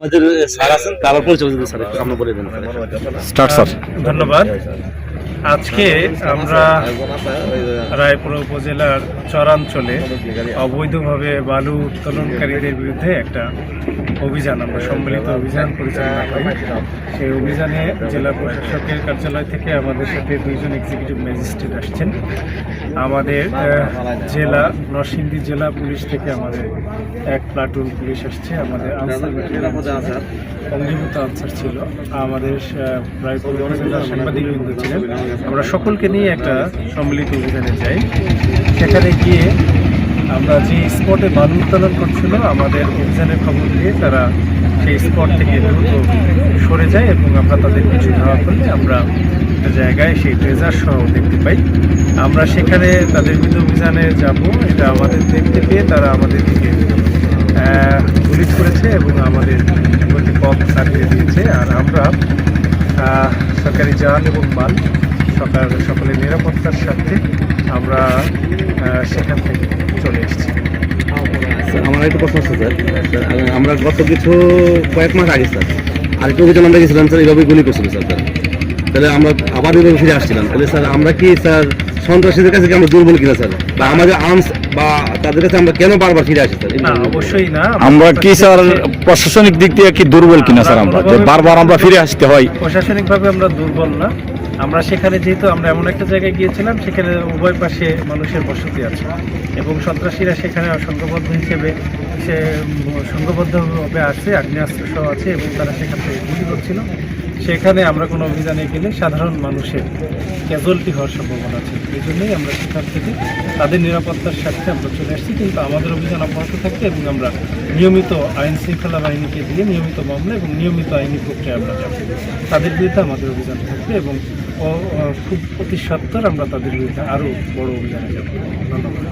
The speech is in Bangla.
আমাদের স্যার আছেন তারা পরিচয় স্যার একটু আমরা বলে দেন স্টার্ট স্যার। ধন্যবাদ। আজকে আমরা রায়পুর উপজেলার চরাঞ্চলে অবৈধভাবে বালু উত্তোলনকারীদের বিরুদ্ধে একটা অভিযান, আমরা সম্মিলিত অভিযান পরিচালনা করি। সেই অভিযানে জেলা প্রশাসকের কার্যালয় থেকে আমাদের সাথে দুইজন এক্সিকিউটিভ ম্যাজিস্ট্রেট আসছেন। আমাদের জেলা, নরসিংদী জেলা পুলিশ থেকে আমাদের এক প্লাটুন পুলিশ আসছে। আমাদের অঙ্গীভূত আনসার ছিল। আমাদের রায়পুর উপজেলার সাংবাদিকবৃন্দ ছিলেন। আমরা সকলকে নিয়ে একটা সম্মিলিত অভিযানে যাই। সেখানে গিয়ে আমরা যে স্পটে বালু উত্তোলন করছিল, আমাদের অভিযানের খবর দিয়ে তারা সেই স্পট থেকে দ্রুত সরে যায় এবং আমরা তাদের কিছু ধাওয়া করলে আমরা জায়গায় সেই ট্রেজার সহ দেখতে পাই। আমরা সেখানে তাদের বিরুদ্ধে অভিযানে যাব, এটা আমাদের দেখতে পেয়ে তারা আমাদের দিকে পুলিশ করেছে এবং আমাদের প্রতি কম সার্ভিস দিয়েছে। আর আমরা সরকারি যান এবং মাল, সকাল সকলের নিরাপত্তার সাথে আমরা সেখান থেকে চলে এসেছি। আমার একটা প্রশ্ন আছে, স্যার। আমরা গত কিছু কয়েক মাস আগে, স্যার, আরেকটু অভিযান আমরা গেছিলাম, স্যার, এইভাবে গুলি করছিল, স্যার স্যার। তাহলে আমরা আবার এইভাবে ফিরে আসছিলাম। তাহলে, স্যার, আমরা কি, স্যার সন্ত্রাসীদের কাছে কি আমরা দুর্বল কিনা স্যার? বা আমাদের আর্মস বা তাদের কাছে আমরা কেন বারবার ফিরে আসি স্যার? না অবশ্যই না। আমরা কি স্যার প্রশাসনিক দিক দিয়ে কি দুর্বল কিনা স্যার আমরা? যে বারবার আমরা ফিরে আসতে হয়। প্রশাসনিকভাবে আমরা দুর্বল না। আমরা সেখানে যেহেতু আমরা এমন একটা জায়গায় গিয়েছিলাম সেখানে উভয় পাশে মানুষের বসতি আছে। এবং সন্ত্রাসীরা সেখানে সংঘবদ্ধ হিসেবে সে সংঘবদ্ধভাবে আছে আগ্নেয়াস্ত্র সহ আছে এবং তারা সেখান থেকে গুলি করছিল। সেখানে আমরা কোনো অভিযানে গেলে সাধারণ মানুষের ক্যাজুয়ালিটি হওয়ার সম্ভাবনা আছে। এই জন্যই আমরা সেখান থেকে তাদের নিরাপত্তার স্বার্থে আমরা চলে আসছি। কিন্তু আমাদের অভিযান অব্যাহত থাকবে এবং আমরা নিয়মিত আইন শৃঙ্খলা বাহিনীকে দিয়ে নিয়মিত মামলা এবং নিয়মিত আইনি প্রক্রিয়া আমরা যাব। তাদের বিরুদ্ধে আমাদের অভিযান থাকবে এবং খুব অতি সত্তর আমরা তাদের বিরুদ্ধে আরও বড় অভিযানে যাব। ধন্যবাদ।